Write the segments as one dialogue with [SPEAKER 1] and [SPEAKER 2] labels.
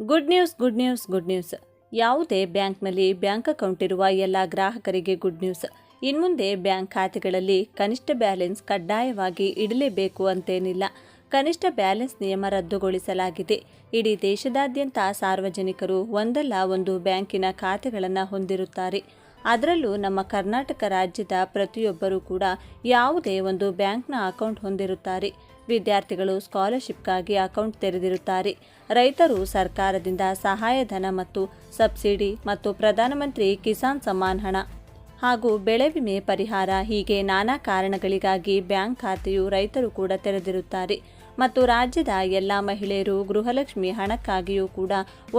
[SPEAKER 1] Good news good news good news ಯಾವುದೇ ಬ್ಯಾಂಕ್ನಲ್ಲಿ bank account ಇರುವ ಎಲ್ಲ ಗ್ರಾಹಕರಿಗೆ ಗುಡ್ ನ್ಯೂಸ್ ಇನ್ಮುಂದೆ ಬ್ಯಾಂಕ್ ಖಾತೆಗಳಲ್ಲಿ ಕನಿಷ್ಠ ಬ್ಯಾಲೆನ್ಸ್ ಕಡ್ಡಾಯವಾಗಿ ಇಡಲೇಬೇಕು ಅಂತೇನಿಲ್ಲ. ಕನಿಷ್ಠ ಬ್ಯಾಲೆನ್ಸ್ ನಿಯಮ ರದ್ದುಗೊಳಿಸಲಾಗಿದೆ. ಇಡೀ ದೇಶದಾದ್ಯಂತ ಸಾರ್ವಜನಿಕರು ಒಂದಲ್ಲ ಒಂದು ಬ್ಯಾಂಕಿನ ಖಾತೆಗಳನ್ನು ಹೊಂದಿರುತ್ತಾರೆ. ಅದರಲ್ಲೂ ನಮ್ಮ ಕರ್ನಾಟಕ ರಾಜ್ಯದ ಪ್ರತಿಯೊಬ್ಬರೂ ಕೂಡ ಯಾವುದೇ ಒಂದು ಬ್ಯಾಂಕ್ನ ಅಕೌಂಟ್ ಹೊಂದಿರುತ್ತಾರೆ. ವಿದ್ಯಾರ್ಥಿಗಳು ಸ್ಕಾಲರ್ಶಿಪ್ಗಾಗಿ ಅಕೌಂಟ್ ತೆರೆದಿರುತ್ತಾರೆ. ರೈತರು ಸರ್ಕಾರದಿಂದ ಸಹಾಯಧನ ಮತ್ತು ಸಬ್ಸಿಡಿ ಮತ್ತು ಪ್ರಧಾನಮಂತ್ರಿ ಕಿಸಾನ್ ಸಮ್ಮಾನ್ ಹಣ ಹಾಗೂ ಬೆಳೆ ವಿಮೆ ಪರಿಹಾರ ಹೀಗೆ ನಾನಾ ಕಾರಣಗಳಿಗಾಗಿ ಬ್ಯಾಂಕ್ ಖಾತೆಯು ರೈತರು ಕೂಡ ತೆರೆದಿರುತ್ತಾರೆ. ಮತ್ತು ರಾಜ್ಯದ ಎಲ್ಲ ಮಹಿಳೆಯರು ಗೃಹಲಕ್ಷ್ಮಿ ಹಣಕ್ಕಾಗಿಯೂ ಕೂಡ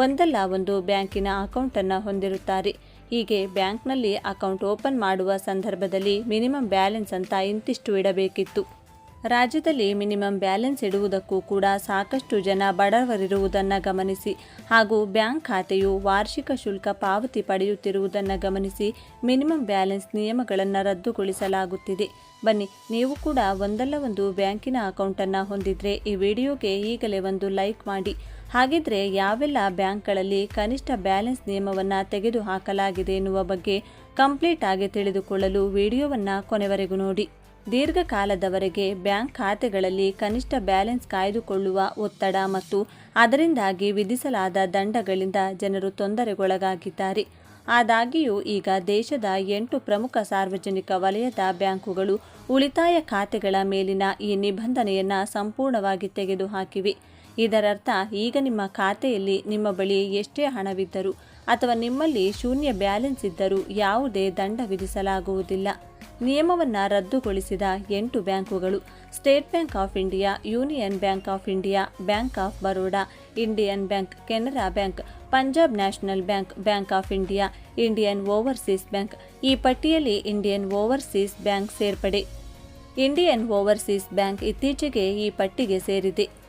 [SPEAKER 1] ಒಂದಲ್ಲ ಒಂದು ಬ್ಯಾಂಕಿನ ಅಕೌಂಟನ್ನು ಹೊಂದಿರುತ್ತಾರೆ. ಹೀಗೆ ಬ್ಯಾಂಕ್ನಲ್ಲಿ ಅಕೌಂಟ್ ಓಪನ್ ಮಾಡುವ ಸಂದರ್ಭದಲ್ಲಿ ಮಿನಿಮಮ್ ಬ್ಯಾಲೆನ್ಸ್ ಅಂತ ಇಂತಿಷ್ಟು ಇಡಬೇಕಿತ್ತು. ರಾಜ್ಯದಲ್ಲಿ ಮಿನಿಮಮ್ ಬ್ಯಾಲೆನ್ಸ್ ಇಡುವುದಕ್ಕೂ ಕೂಡ ಸಾಕಷ್ಟು ಜನ ಬಡವರಿರುವುದನ್ನು ಗಮನಿಸಿ ಹಾಗೂ ಬ್ಯಾಂಕ್ ಖಾತೆಯು ವಾರ್ಷಿಕ ಶುಲ್ಕ ಪಾವತಿ ಪಡೆಯುತ್ತಿರುವುದನ್ನು ಗಮನಿಸಿ ಮಿನಿಮಮ್ ಬ್ಯಾಲೆನ್ಸ್ ನಿಯಮಗಳನ್ನು ರದ್ದುಗೊಳಿಸಲಾಗುತ್ತಿದೆ. ಬನ್ನಿ, ನೀವು ಕೂಡ ಒಂದಲ್ಲ ಒಂದು ಬ್ಯಾಂಕಿನ ಅಕೌಂಟನ್ನು ಹೊಂದಿದ್ರೆ ಈ ವಿಡಿಯೋಗೆ ಈಗಲೇ ಒಂದು ಲೈಕ್ ಮಾಡಿ. ಹಾಗಿದ್ರೆ ಯಾವೆಲ್ಲ ಬ್ಯಾಂಕ್ಗಳಲ್ಲಿ ಕನಿಷ್ಠ ಬ್ಯಾಲೆನ್ಸ್ ನಿಯಮವನ್ನು ತೆಗೆದುಹಾಕಲಾಗಿದೆ ಎನ್ನುವ ಬಗ್ಗೆ ಕಂಪ್ಲೀಟ್ ಆಗಿ ತಿಳಿದುಕೊಳ್ಳಲು ವಿಡಿಯೋವನ್ನು ಕೊನೆವರೆಗೂ ನೋಡಿ. ದೀರ್ಘಕಾಲದವರೆಗೆ ಬ್ಯಾಂಕ್ ಖಾತೆಗಳಲ್ಲಿ ಕನಿಷ್ಠ ಬ್ಯಾಲೆನ್ಸ್ ಕಾಯ್ದುಕೊಳ್ಳುವ ಒತ್ತಡ ಮತ್ತು ಅದರಿಂದಾಗಿ ವಿಧಿಸಲಾದ ದಂಡಗಳಿಂದ ಜನರು ತೊಂದರೆಗೊಳಗಾಗಿದ್ದಾರೆ. ಆದಾಗ್ಯೂ, ಈಗ ದೇಶದ ಎಂಟು ಪ್ರಮುಖ ಸಾರ್ವಜನಿಕ ವಲಯದ ಬ್ಯಾಂಕುಗಳು ಉಳಿತಾಯ ಖಾತೆಗಳ ಮೇಲಿನ ಈ ನಿಬಂಧನೆಯನ್ನು ಸಂಪೂರ್ಣವಾಗಿ ತೆಗೆದುಹಾಕಿವೆ. ಇದರರ್ಥ, ಈಗ ನಿಮ್ಮ ಖಾತೆಯಲ್ಲಿ ನಿಮ್ಮ ಬಳಿ ಎಷ್ಟೇ ಹಣವಿದ್ದರೂ ಅಥವಾ ನಿಮ್ಮಲ್ಲಿ ಶೂನ್ಯ ಬ್ಯಾಲೆನ್ಸ್ ಇದ್ದರೂ ಯಾವುದೇ ದಂಡ ವಿಧಿಸಲಾಗುವುದಿಲ್ಲ. ನಿಯಮವನ್ನು ರದ್ದುಗೊಳಿಸಿದ ಎಂಟು ಬ್ಯಾಂಕುಗಳು. State Bank of India, Union Bank of India, Bank of Baroda, Indian Bank, Canara Bank, Punjab National Bank Bank of India, Indian Overseas Bank. ಈ ಪಟ್ಟಿಯಲ್ಲಿ ಇಂಡಿಯನ್ ಓವರ್ಸೀಸ್ ಬ್ಯಾಂಕ್ ಸೇರ್ಪಡೆ. ಇಂಡಿಯನ್ ಓವರ್ಸೀಸ್ ಬ್ಯಾಂಕ್ ಇತ್ತೀಚೆಗೆ ಈ ಪಟ್ಟಿಗೆ ಸೇರಿದೆ.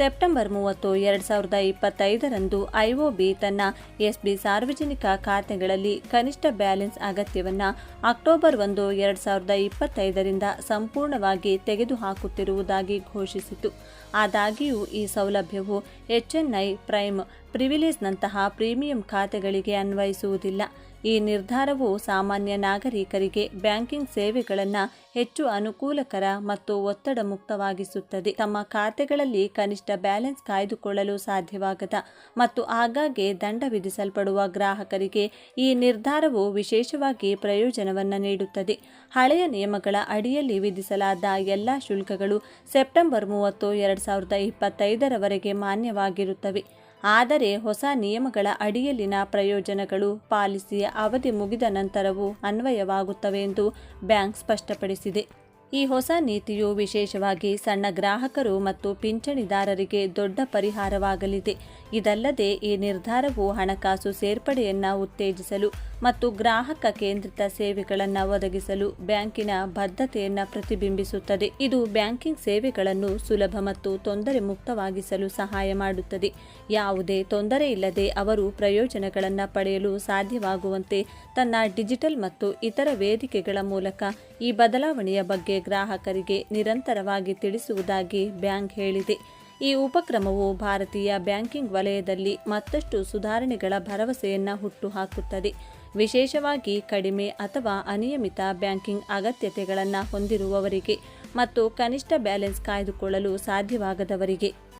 [SPEAKER 1] ಸೆಪ್ಟೆಂಬರ್ ಮೂವತ್ತು, ಎರಡು ಸಾವಿರದ ಇಪ್ಪತ್ತೈದರಂದು ಐಒಬಿ ತನ್ನ ಎಸ್ಬಿ ಸಾರ್ವಜನಿಕ ಖಾತೆಗಳಲ್ಲಿ ಕನಿಷ್ಠ ಬ್ಯಾಲೆನ್ಸ್ ಅಗತ್ಯವನ್ನು ಅಕ್ಟೋಬರ್ ಒಂದು, ಎರಡು ಸಾವಿರದ ಇಪ್ಪತ್ತೈದರಿಂದ ಸಂಪೂರ್ಣವಾಗಿ ತೆಗೆದುಹಾಕುತ್ತಿರುವುದಾಗಿ ಘೋಷಿಸಿತು. ಆದಾಗ್ಯೂ, ಈ ಸೌಲಭ್ಯವು ಎಚ್ಎನ್ಐ ಪ್ರೈಮ್ ಪ್ರಿವಿಲೇಜ್ನಂತಹ ಪ್ರೀಮಿಯಂ ಖಾತೆಗಳಿಗೆ ಅನ್ವಯಿಸುವುದಿಲ್ಲ. ಈ ನಿರ್ಧಾರವು ಸಾಮಾನ್ಯ ನಾಗರಿಕರಿಗೆ ಬ್ಯಾಂಕಿಂಗ್ ಸೇವೆಗಳನ್ನು ಹೆಚ್ಚು ಅನುಕೂಲಕರ ಮತ್ತು ಒತ್ತಡ ಮುಕ್ತವಾಗಿಸುತ್ತದೆ ತಮ್ಮ ಖಾತೆಗಳಲ್ಲಿ ಕನಿಷ್ಠ ಬ್ಯಾಲೆನ್ಸ್ ಕಾಯ್ದುಕೊಳ್ಳಲು ಸಾಧ್ಯವಾಗದ ಮತ್ತು ಆಗಾಗ್ಗೆ ದಂಡ ವಿಧಿಸಲ್ಪಡುವ ಗ್ರಾಹಕರಿಗೆ ಈ ನಿರ್ಧಾರವು ವಿಶೇಷವಾಗಿ ಪ್ರಯೋಜನವನ್ನು ನೀಡುತ್ತದೆ. ಹಳೆಯ ನಿಯಮಗಳ ಅಡಿಯಲ್ಲಿ ವಿಧಿಸಲಾದ ಎಲ್ಲ ಶುಲ್ಕಗಳು ಸೆಪ್ಟೆಂಬರ್ ಮೂವತ್ತು, ಎರಡು ಸಾವಿರದ ಇಪ್ಪತ್ತೈದರವರೆಗೆ ಮಾನ್ಯವಾಗಿರುತ್ತವೆ. ಆದರೆ ಹೊಸ ನಿಯಮಗಳ ಅಡಿಯಲ್ಲಿನ ಪ್ರಯೋಜನಗಳು ಪಾಲಿಸಿಯ ಅವಧಿ ಮುಗಿದ ನಂತರವೂ ಅನ್ವಯವಾಗುತ್ತವೆ ಎಂದು ಬ್ಯಾಂಕ್ ಸ್ಪಷ್ಟಪಡಿಸಿದೆ. ಈ ಹೊಸ ನೀತಿಯು ವಿಶೇಷವಾಗಿ ಸಣ್ಣ ಗ್ರಾಹಕರು ಮತ್ತು ಪಿಂಚಣಿದಾರರಿಗೆ ದೊಡ್ಡ ಪರಿಹಾರವಾಗಲಿದೆ. ಇದಲ್ಲದೆ ಈ ನಿರ್ಧಾರವು ಹಣಕಾಸು ಸೇರ್ಪಡೆಯನ್ನು ಉತ್ತೇಜಿಸಲು ಮತ್ತು ಗ್ರಾಹಕ ಕೇಂದ್ರಿತ ಸೇವೆಗಳನ್ನು ಒದಗಿಸಲು ಬ್ಯಾಂಕಿನ ಬದ್ಧತೆಯನ್ನು ಪ್ರತಿಬಿಂಬಿಸುತ್ತದೆ. ಇದು ಬ್ಯಾಂಕಿಂಗ್ ಸೇವೆಗಳನ್ನು ಸುಲಭ ಮತ್ತು ತೊಂದರೆ ಮುಕ್ತವಾಗಿಸಲು ಸಹಾಯ ಮಾಡುತ್ತದೆ. ಯಾವುದೇ ತೊಂದರೆ ಇಲ್ಲದೆ ಅವರು ಪ್ರಯೋಜನಗಳನ್ನು ಪಡೆಯಲು ಸಾಧ್ಯವಾಗುವಂತೆ ತನ್ನ ಡಿಜಿಟಲ್ ಮತ್ತು ಇತರ ವೇದಿಕೆಗಳ ಮೂಲಕ ಈ ಬದಲಾವಣೆಯ ಬಗ್ಗೆ ಗ್ರಾಹಕರಿಗೆ ನಿರಂತರವಾಗಿ ತಿಳಿಸುವುದಾಗಿ ಬ್ಯಾಂಕ್ ಹೇಳಿದೆ. ಈ ಉಪಕ್ರಮವು ಭಾರತೀಯ ಬ್ಯಾಂಕಿಂಗ್ ವಲಯದಲ್ಲಿ ಮತ್ತಷ್ಟು ಸುಧಾರಣೆಗಳ ಭರವಸೆಯನ್ನು ಹುಟ್ಟುಹಾಕುತ್ತದೆ. ವಿಶೇಷವಾಗಿ ಕಡಿಮೆ ಅಥವಾ ಅನಿಯಮಿತ ಬ್ಯಾಂಕಿಂಗ್ ಅಗತ್ಯತೆಗಳನ್ನು ಹೊಂದಿರುವವರಿಗೆ ಮತ್ತು ಕನಿಷ್ಠ ಬ್ಯಾಲೆನ್ಸ್ ಕಾಯ್ದುಕೊಳ್ಳಲು ಸಾಧ್ಯವಾಗದವರಿಗೆ.